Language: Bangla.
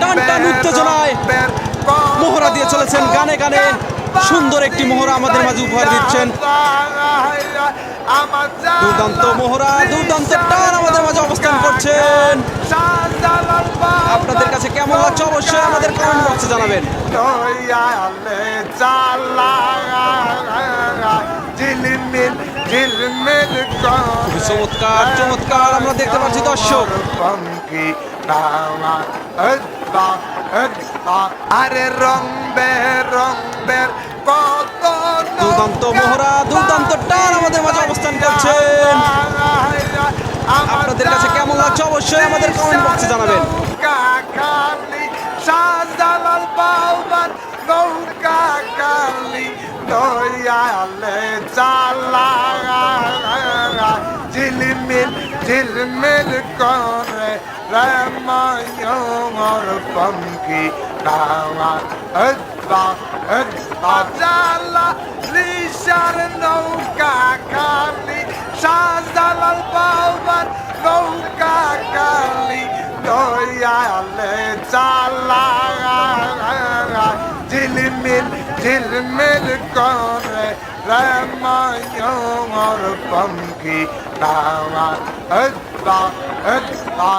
টান টান উত্তেজনায় মোহরা দিয়ে চলেছেন গানে গানে। সুন্দর একটি মোহরা আমাদের মাঝে উপহার দিচ্ছেন। দুর্দান্ত মোহরা দুর্দান্ত টান আমাদের মাঝে অবস্থান করছেন। আপনাদের কাছে কেমন লাগছে? অবশ্যই আমাদের কমেন্ট বক্সে জানাবেন। খুবই চমৎকার চমৎকার আমরা দেখতে পাচ্ছি দর্শক। আরে রং বের রং বের কত দুর্দান্ত মোহরা দুর্দান্ত টান আমাদের মাঝে অবস্থান করছেন আপনাদের কাছে কেমন লাগছে? অবশ্যই আমাদের কমেন্ট বক্সে জানাবেন। শাহজালাল বাউবান নৌকা কালি দয়ালে চালা। ঝিলমিল ঝিলমিল করে রামায়ণর পঙ্কি নাওয়া হদ্দা হদ্দা জালা লিশার নৌকা কালি শাহজালাল বাউবান নৌকা কালি দয়ালে চালা ঝিলমিল ঝিলমিল করে রামায়ণর পঙ্কি নাওয়া হদ্দা হদ্দা